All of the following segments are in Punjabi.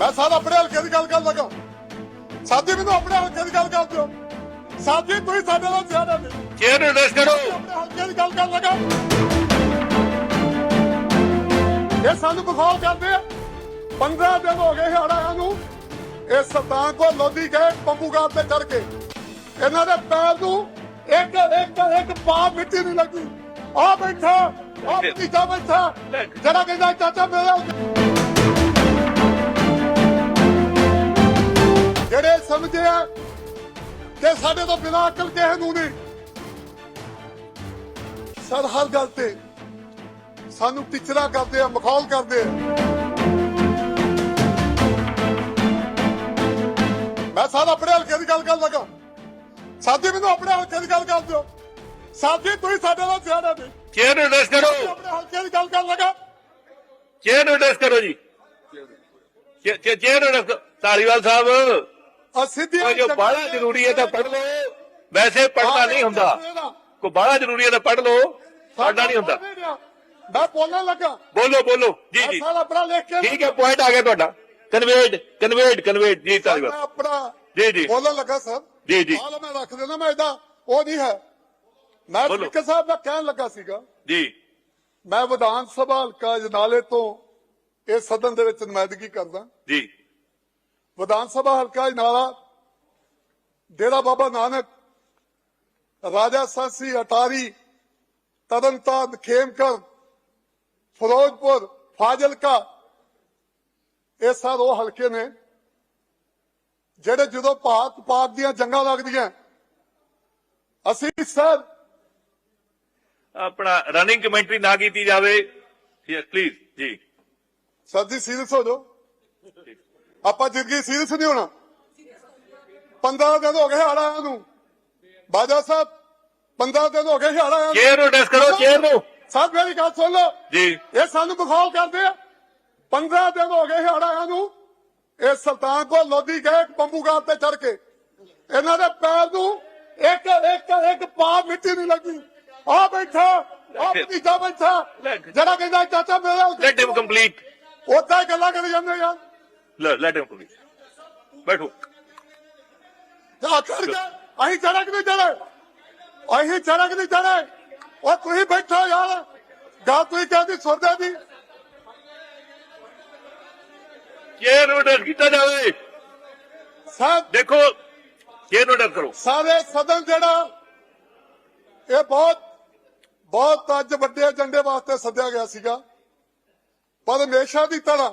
ਮੈਂ ਸਾਰਾ ਆਪਣੇ ਹਲਕੇ ਦੀ ਗੱਲ ਕਰਨ ਲੱਗਾ। ਸਾਥੀ ਮੈਨੂੰ ਆਪਣੇ ਹਲਕੇ ਦੀ ਗੱਲ ਕਰ ਦਿਓ। ਸਾਥੀ ਤੁਸੀਂ ਸਾਡੇ ਨਾਲ ਜ਼ਿਆਦਾ ਨੇ। ਚੇਅਰ ਐਡਰੈਸ ਕਰੋ? ਆਪਣੇ ਹਲਕੇ ਦੀ ਗੱਲ ਕਰਨ ਲੱਗਾ। ਇਹ ਸਾਨੂੰ ਬਖੌਲ ਕਰਦੇ ਆ। 15 ਦਿਨ ਹੋ ਗਏ ਹੜਾਂ ਨੂੰ। ਇਹ ਸਤਾਂ ਕੋ ਲੋਦੀ ਗਏ ਪੰਬੂਗਾਰ ਤੇ ਚੜ ਕੇ। ਇਹਨਾਂ ਦੇ ਪੈਰ ਨੂੰ ਇੱਕ ਇੱਕ ਇੱਕ ਪਾ ਮਿੱਟੀ ਨਹੀਂ ਲੱਗੀ। ਆ ਬੈਠਾ ਆ ਭਤੀਜਾ ਬੈਠਾ। ਜਿਹੜਾ ਕਹਿੰਦਾ ਚਾਚਾ ਮੇਰਾ ਜਿਹੜੇ ਸਮਝੇ ਆ ਕਿ ਸਾਡੇ ਤੋਂ ਬਿਨਾਂ ਅਕਲ ਕਿਸੇ ਨੂੰ ਨਹੀਂ। ਸਰ ਹਰ ਗੱਲ ਤੇ ਸਾਨੂੰ ਟਿਚਰਾ ਕਰਦੇ ਆ ਮਖੌਲ ਕਰਦੇ ਆ। ਮੈਂ ਸਾਰਾ ਆਪਣੇ ਹਲਕੇ ਦੀ ਗੱਲ ਕਰਨ ਲੱਗਾ। ਸਾਥੀ ਮੈਨੂੰ ਆਪਣੇ ਹਲਕੇ ਦੀ ਗੱਲ ਕਰ ਦਿਓ। ਸਾਥੀ ਤੁਸੀਂ ਸਾਡੇ ਨਾਲ ਜ਼ਿਆਦਾ ਨੇ ਚੇਅਰ ਨੂੰ ਐਡਰੈਸ ਕਰੋ ਆਪਣੇ ਹਲਕੇ ਦੀ ਗੱਲ ਕਰਨ ਲੱਗਾ। ਚੇਅਰ ਨੂੰ ਐਡਰੈਸ ਕਰੋ ਜੀ? ਚੇਅਰ ਨੂੰ address- ਧਾਲੀਵਾਲ ਸਾਹਿਬ। ਆ ਸਿੱਧੀ ਉਹ ਜੋ ਬਾਹਲਾ ਜ਼ਰੂਰੀ ਹੈ ਤਾਂ ਪੜ੍ਹ ਲਓ। ਵੈਸੇ ਪੜ੍ਹਨਾ ਨਹੀਂ ਹੁੰਦਾ। ਕੋ ਬਾਹਲਾ ਜ਼ਰੂਰੀ ਹੈ ਤਾਂ ਪੜ੍ਹ ਲਓ। ਪੜ੍ਹਨਾ ਨਹੀਂ ਹੁੰਦਾ। ਮੈਂ ਬੋਲਣ ਲੱਗਾ। ਬੋਲੋ ਬੋਲੋ। ਜੀ ਜੀ। ਸਾਰਾ ਆਪਣਾ ਲਿਖ ਕੇ ਠੀਕ ਹੈ ਪੁਆਇੰਟ ਆ ਗਿਆ ਤੁਹਾਡਾ। ਕਨਵੇਡ ਕਨਵੇਡ ਕਨਵੇਡ ਜੀ ਧਾਲੀਵਾਲ ਆਪਣਾ ਜੀ ਜੀ। ਬੋਲਣ ਲੱਗਾ ਸਰ। ਜੀ ਜੀ। ਹਾਲ ਮੈਂ ਰੱਖ ਦੇਣਾ ਮੈਂ ਇਦਾਂ ਉਹ ਨਹੀਂ ਹੈ। ਮੈਂ। ਸਪੀਕਰ ਸਾਹਿਬ ਮੈਂ ਕਹਿਣ ਲੱਗਾ ਸੀਗਾ। ਜੀ। ਮੈਂ ਵਿਧਾਨ ਸਭਾ ਹਲਕਾ ਜਨਾਲੇ ਤੋਂ ਇਹ ਸਦਨ ਦੇ ਵਿੱਚ ਨੁਮਾਇੰਦਗੀ ਕਰਦਾ। ਜੀ। ਵਿਧਾਨ ਸਭਾ ਹਲਕਾ ਜਨਾਲਾ ਡੇਰਾ ਬਾਬਾ ਨਾਨਕ ਰਾਜਾ ਸਾਸੀ ਅਟਾਰੀ ਤਰਨਤਾਰਨ ਖੇਮਕਰ ਫਿਰੋਜ਼ਪੁਰ ਫਾਜ਼ਿਲਕਾ ਇਹ ਸਾਰੇ ਉਹ ਹਲਕੇ ਨੇ ਜਿਹੜੇ ਜਦੋਂ ਭਾਰਤ ਪਾਕ ਦੀਆਂ ਜੰਗਾਂ ਲੱਗਦੀਆਂ। ਅਸੀਂ ਸਰ ਆਪਣਾ ਰਨਿੰਗ ਕਮੈਂਟਰੀ ਨਾ ਕੀਤੀ ਜਾਵੇ। ਪਲੀਜ਼ ਜੀ। ਸਰ ਜੀ ਸੀਰੀਅਸ ਹੋ ਜਾਓ। ਆਪਾਂ ਜ਼ਿੰਦਗੀ ਸੀਰੀਅਸ ਨਹੀਂ ਹੋਣਾ। 15 ਦਿਨ ਹੋ ਗਏ ਹਾੜਾਂ ਨੂੰ। ਬਾਜਾ ਸਾਹਿਬ 15 ਦਿਨ ਹੋ ਗਏ ਹਾੜਾਂ ਨੂੰ। ਚੇਅਰ ਨੂੰ ਐਡਰੈਸ ਕਰੋ ਚੇਅਰ ਨੂੰ। ਸਾਹਿਬ ਮੇਰੀ ਗੱਲ ਸੁਣ ਲਓ। ਜੀ। ਇਹ ਸਾਨੂੰ ਬਖੌਲ ਕਰਦੇ ਆ। 15 ਦਿਨ ਹੋ ਗਏ ਹਾੜਾਂ ਨੂੰ। ਇਹ ਸੁਲਤਾਨ ਕੋ ਲੋਦੀ ਗਏ ਪੰਬੂਗਾਰ ਤੇ ਚੜ ਕੇ। ਇਹਨਾਂ ਦੇ ਪੈਰ ਨੂੰ ਇੱਕ ਇੱਕ ਇੱਕ ਪਾ ਮਿੱਟੀ ਨਹੀਂ ਲੱਗੀ। ਆ ਬੈਠਾ ਆ ਭਤੀਜਾ ਬੈਠਾ। ਜਿਹੜਾ ਕਹਿੰਦਾ ਚਾਚਾ ਮੇਰਾ ਲੈਟ ਹਿਮ ਕੰਪਲੀਟ ਉਦਾਂ ਗੱਲਾਂ ਕਰੀ ਜਾਂਦੇ ਯਾਰ ਲੈਟ ਹਿਮ ਕੰਪਲੀਟ ਬੈਠੋ। ਜਾ ਚੜ ਕੇ ਅਸੀਂ ਚੜਕ ਨਹੀਂ ਚੜੇ ਅਸੀਂ ਚੜਕ ਨਹੀਂ ਚੜੇ ਉਹ ਤੁਸੀਂ ਬੈਠੋ ਯਾਰ। ਗੱਲ ਤੁਸੀਂ ਕਹਿੰਦੀ ਸੁਣਦੇ ਦੀ ਚੇਅਰ ਨੂੰ ਐਡਰੈਸ ਕੀਤਾ ਜਾਵੇ। ਸਾਹਿਬ ਦੇਖੋ ਚੇਅਰ ਨੂੰ ਐਡਰੈਸ ਕਰੋ। ਸਾਰੇ ਸਦਨ ਜਿਹੜਾ ਇਹ ਬਹੁਤ ਬਹੁਤ ਅੱਜ ਵੱਡੇ ਏਜੰਡੇ ਵਾਸਤੇ ਸੱਦਿਆ ਗਿਆ ਸੀਗਾ। ਪਰ ਹਮੇਸ਼ਾ ਦੀ ਤਰ੍ਹਾਂ।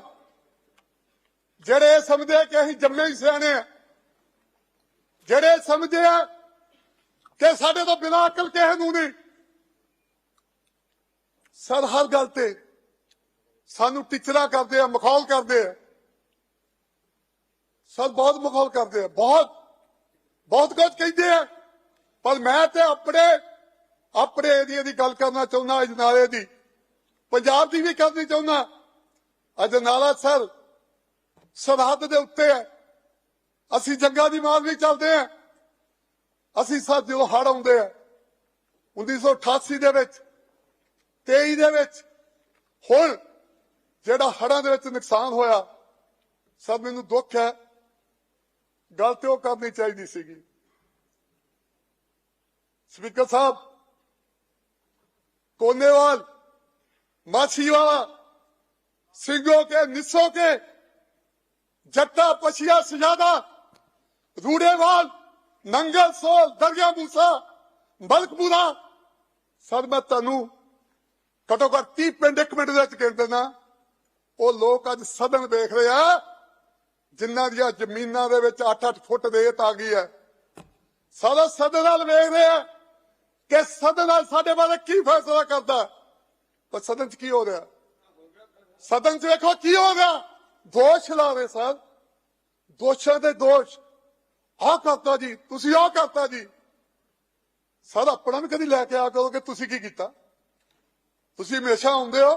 ਜਿਹੜੇ ਇਹ ਸਮਝਦੇ ਕਿ ਅਸੀਂ ਜੰਮੇ ਹੀ ਸਿਆਣੇ ਆ, ਜਿਹੜੇ ਸਮਝਦੇ ਆ ਕਿ ਸਾਡੇ ਤੋਂ ਬਿਨਾਂ ਅਕਲ ਕਿਸੇ ਨੂੰ ਨਹੀਂ, ਸਰ, ਹਰ ਗੱਲ ਤੇ ਸਾਨੂੰ ਟਿਚਰਾ ਕਰਦੇ ਆ, ਮਖੌਲ ਕਰਦੇ ਆ। ਸਰ, ਬਹੁਤ ਮਖੌਲ ਕਰਦੇ ਆ, ਬਹੁਤ ਬਹੁਤ ਕੁਝ ਕਹਿੰਦੇ ਆ। ਪਰ ਮੈਂ ਤੇ ਆਪਣੇ ਆਪਣੇ ਏਰੀਏ ਦੀ ਗੱਲ ਕਰਨਾ ਚਾਹੁੰਦਾ, ਅਜਨਾਲੇ ਦੀ, ਪੰਜਾਬ ਦੀ ਵੀ ਕਰਨੀ ਚਾਹੁੰਦਾ। ਅਜਨਾਲਾ, ਸਰ ਸਰਹੱਦ ਦੇ ਉੱਤੇ ਹੈ। ਅਸੀਂ ਜੰਗਾਂ ਦੀ ਮਾਰ ਵੀ ਚੱਲਦੇ ਹਾਂ। ਅਸੀਂ ਸਰ ਜਦੋਂ ਹੜ ਆਉਂਦੇ ਆ 1988 ਦੇ ਵਿੱਚ 23 ਦੇ ਵਿੱਚ ਹੁਣ ਜਿਹੜਾ ਹੜਾਂ ਦੇ ਵਿੱਚ ਨੁਕਸਾਨ ਹੋਇਆ ਸਰ ਮੈਨੂੰ ਦੁੱਖ ਹੈ। ਗੱਲ ਤੇ ਉਹ ਕਰਨੀ ਚਾਹੀਦੀ ਸੀਗੀ। ਸਪੀਕਰ ਸਾਹਿਬ, ਕੋਨੇਵਾਲ ਮਾਛੀਵਾਲਾ ਸਿੰਘੋ ਕੇ, ਨਿਸੋ ਕੇ ਜੱਟਾ ਪਛੀਆ ਸਜਾਦਾ ਰੂੜੇਵਾਲ, ਨੰਗਲ ਸੋਲ, ਦਰਿਆ ਮੂਸਾ ਮਲਕਪੁਰਾ ਸਰ, ਮੈਂ ਤੁਹਾਨੂੰ ਘਟੋ ਘੱਟ 30 ਪਿੰਡ, ਇੱਕ ਮਿੰਟ ਦੇ ਵਿੱਚ ਕਹਿ ਦਿੰਦਾ। ਉਹ ਲੋਕ ਅੱਜ ਸਦਨ ਵੇਖ ਰਹੇ ਆ, ਜਿਨ੍ਹਾਂ ਦੀਆਂ ਜ਼ਮੀਨਾਂ ਦੇ ਵਿੱਚ 8-8 ਫੁੱਟ ਰੇਤ ਆ ਗਈ ਹੈ। ਸਾਰਾ ਸਦਨ ਨਾਲ ਵੇਖ ਰਹੇ ਆ ਕਿ ਸਦਨ ਨਾਲ ਸਾਡੇ ਬਾਰੇ ਕੀ ਫੈਸਲਾ ਕਰਦਾ। ਪਰ ਸਦਨ 'ਚ ਕੀ ਹੋ ਰਿਹਾ? ਸਦਨ 'ਚ ਵੇਖੋ ਕੀ ਹੋ ਰਿਹਾ? ਦੋਸ਼ ਲਾ ਰਹੇ ਸਰ। ਦੋਸ਼ਾਂ ਦੇ ਦੋਸ਼। ਆਹ ਕਰਤਾ ਜੀ, ਤੁਸੀਂ ਆਹ ਕਰਤਾ ਜੀ। ਸਰ, ਆਪਣਾ ਵੀ ਕਦੀ ਲੈ ਕੇ ਆ ਕਰੋ ਕਿ ਤੁਸੀਂ ਕੀ ਕੀਤਾ? ਤੁਸੀਂ ਹਮੇਸ਼ਾ ਆਉਂਦੇ ਹੋ,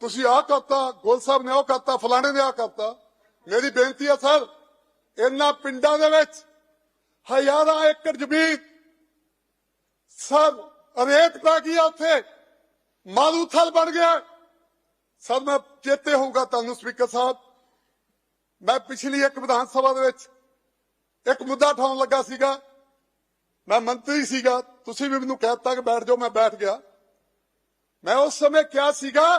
ਤੁਸੀਂ ਆਹ ਕਰਤਾ ਗੋਲ ਸਾਹਿਬ ਨੇ ਉਹ ਕਰਤਾ ਫਲਾਣੇ ਨੇ ਆਹ ਕਰਤਾ ਮੇਰੀ ਬੇਨਤੀ ਹੈ ਸਰ, ਇਹਨਾਂ ਪਿੰਡਾਂ ਦੇ ਵਿੱਚ ਹਜ਼ਾਰਾਂ ਏਕੜ ਜ਼ਮੀਨ। ਸਰ, ਰੇਤ ਪੈ ਗਈ ਆ ਉੱਥੇ। ਮਾਰੂਥਲ ਬਣ ਗਿਆ। ਸਰ, ਮੈਂ ਚੇਤੇ ਹੋਊਗਾ ਤੁਹਾਨੂੰ ਸਪੀਕਰ ਸਾਹਿਬ। ਮੈਂ ਪਿਛਲੀ ਇੱਕ ਵਿਧਾਨ ਸਭਾ ਦੇ ਵਿੱਚ ਇੱਕ ਮੁੱਦਾ ਉਠਾਉਣ ਲੱਗਾ ਸੀਗਾ। ਮੈਂ ਮੰਤਰੀ ਸੀਗਾ। ਤੁਸੀਂ ਵੀ ਮੈਨੂੰ ਕਹਿ ਦਿੱਤਾ ਕਿ ਬੈਠ ਜਾਓ, ਮੈਂ ਬੈਠ ਗਿਆ। ਮੈਂ ਉਸ ਸਮੇਂ ਕਿਹਾ ਸੀਗਾ,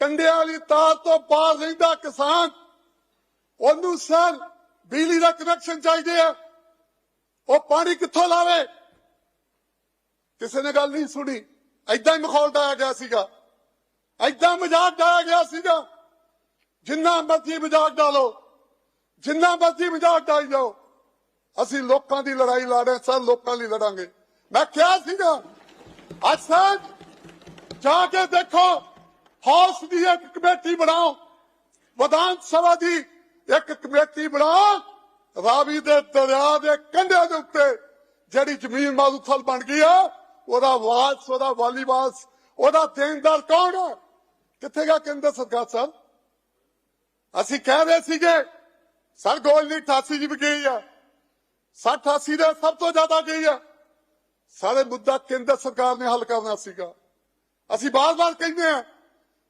ਕੰਡਿਆਂ ਵਾਲੀ ਤਾਰ ਤੋਂ ਪਾਰ ਰਹਿੰਦਾ ਕਿਸਾਨ, ਉਹਨੂੰ ਸਰ ਬਿਜਲੀ ਦਾ ਕਨੈਕਸ਼ਨ ਚਾਹੀਦੇ ਆ। ਉਹ ਪਾਣੀ ਕਿੱਥੋਂ ਲਾਵੇ? ਕਿਸੇ ਨੇ ਗੱਲ ਨਹੀਂ ਸੁਣੀ। ਐਦਾਂ ਹੀ ਮਖੌਲ ਡਾਇਆ ਗਿਆ ਸੀਗਾ। ਐਦਾਂ ਮਜ਼ਾਕ ਡਾਇਆ ਗਿਆ ਸੀਗਾ। ਜਿੰਨਾ ਮਰਜ਼ੀ ਮਜ਼ਾਕ ਡਾਲੋ ਜਿੰਨਾ ਮਰਜ਼ੀ ਮਜ਼ਾਕ ਡਾਈ ਜਾਓ, ਅਸੀਂ ਲੋਕਾਂ ਦੀ ਲੜਾਈ ਲੜ ਰਹੇ ਸਰ ਲੋਕਾਂ ਲਈ ਲੜਾਂਗੇ। ਮੈਂ ਕਿਹਾ ਸੀਗਾ ਅੱਜ ਸਰ ਜਾ ਕੇ ਦੇਖੋ, ਹਾਊਸ ਦੀ ਇੱਕ ਕਮੇਟੀ ਬਣਾਓ, ਵਿਧਾਨ ਸਭਾ ਦੀ ਇੱਕ ਕਮੇਟੀ ਬਣਾਓ, ਰਾਵੀ ਦੇ ਦਰਿਆ ਦੇ ਕੰਢਿਆਂ ਦੇ ਉੱਤੇ ਜਿਹੜੀ ਜ਼ਮੀਨ ਮਾਲੂਥਲ ਬਣ ਗਈ ਆ, ਉਹਦਾ ਵਾਸ ਉਹਦਾ ਵਾਲੀ ਉਹਦਾ ਦੇਣਦਾਰ ਕੌਣ ਹੈ ਕਿੱਥੇ ਗਿਆ ਕੇਂਦਰ ਸਰਕਾਰ ਸਰ ਅਸੀਂ ਕਹਿ ਰਹੇ ਸੀਗੇ ਸਰ ਗੋਲ ਨਹੀਂ 88 ਜੀ ਵੀ ਗਈ ਆ। 60 88 ਦੇ ਸਭ ਤੋਂ ਜ਼ਿਆਦਾ ਗਈ ਆ। ਸਾਰੇ ਮੁੱਦਾ ਕੇਂਦਰ ਸਰਕਾਰ ਨੇ ਹੱਲ ਕਰਨਾ ਸੀਗਾ। ਅਸੀਂ ਬਾਰ-ਬਾਰ ਕਹਿੰਦੇ ਆ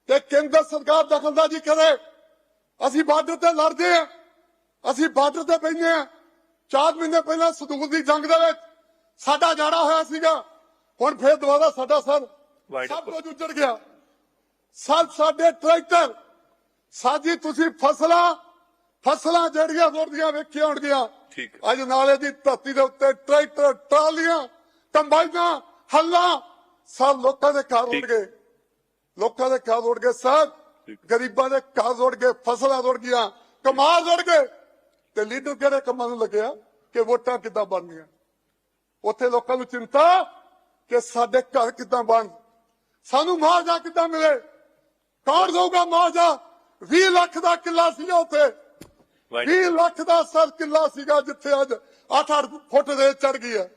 ਕਿ ਕੇਂਦਰ ਸਰਕਾਰ ਦਖਲਅੰਦਾਜ਼ੀ ਕਰੇ। ਅਸੀਂ ਬਾਰਡਰ ਤੇ ਲੜਦੇ ਆ। ਅਸੀਂ ਬਾਰਡਰ ਤੇ ਬੈਠੇ ਆ। ਚਾਰ ਮਹੀਨੇ ਪਹਿਲਾਂ ਸਦੂਕ ਦੀ ਜੰਗ ਦੇ ਵਿੱਚ ਸਾਡਾ ਜਾੜਾ ਹੋਇਆ ਸੀਗਾ। ਹੁਣ ਫੇਰ ਦੁਬਾਰਾ ਸਾਡਾ ਸਰ ਸਭ. ਕੁਝ ਉੱਜੜ ਗਿਆ। ਸਰ ਸਾਡੇ ਟਰੈਕਟਰ ਸਾਜੀ ਤੁਸੀਂ ਫਸਲਾਂ ਫਸਲਾਂ ਜਿਹੜੀਆਂ ਰੁੜਦੀਆਂ ਵੇਖੀਆਂ ਹੋਣਗੀਆਂ ਠੀਕ। ਅੱਜ ਨਾਲੇ ਦੀ ਧਰਤੀ ਦੇ ਉੱਤੇ ਟਰੈਕਟਰ ਟਰਾਲੀਆਂ ਕੰਬਾਈਨਾਂ ਹੱਲਾਂ ਸਭ ਲੋਕਾਂ ਦੇ ਘਰ ਉੱਡ ਠੀਕ। ਗਏ ਲੋਕਾਂ ਦੇ ਘਰ ਉੱਡ ਗਏ ਸਭ। ਗਰੀਬਾਂ ਦੇ ਘਰ ਉੱਡ ਗਏ ਫਸਲਾਂ ਉੱਡ ਗਈਆਂ ਕਮਾਲ ਉੱਡ ਗਏ ਤੇ ਲੀਡਰ ਕਿਹੜੇ ਕੰਮਾਂ ਨੂੰ ਲੱਗਿਆ? ਕਿ ਵੋਟਾਂ ਕਿੱਦਾਂ ਬਣਨੀਆਂ? ਉੱਥੇ ਲੋਕਾਂ ਨੂੰ ਚਿੰਤਾ ਕਿ ਸਾਡੇ ਘਰ ਕਿੱਦਾਂ ਬਣ ਸਾਨੂੰ ਮੁਆਵਜ਼ਾ ਕਿੱਦਾਂ ਮਿਲੇ? ਕੌਣ ਦਊਗਾ ਮੁਆਵਜ਼ਾ? 20 ਲੱਖ ਦਾ ਕਿੱਲਾ ਸੀਗਾ ਉੱਥੇ। 20 ਲੱਖ ਦਾ ਸਰ ਕਿੱਲਾ ਸੀਗਾ ਜਿੱਥੇ ਅੱਜ 8-8 ਫੁੱਟ ਦੇ ਚੜ ਗਈ ਹੈ।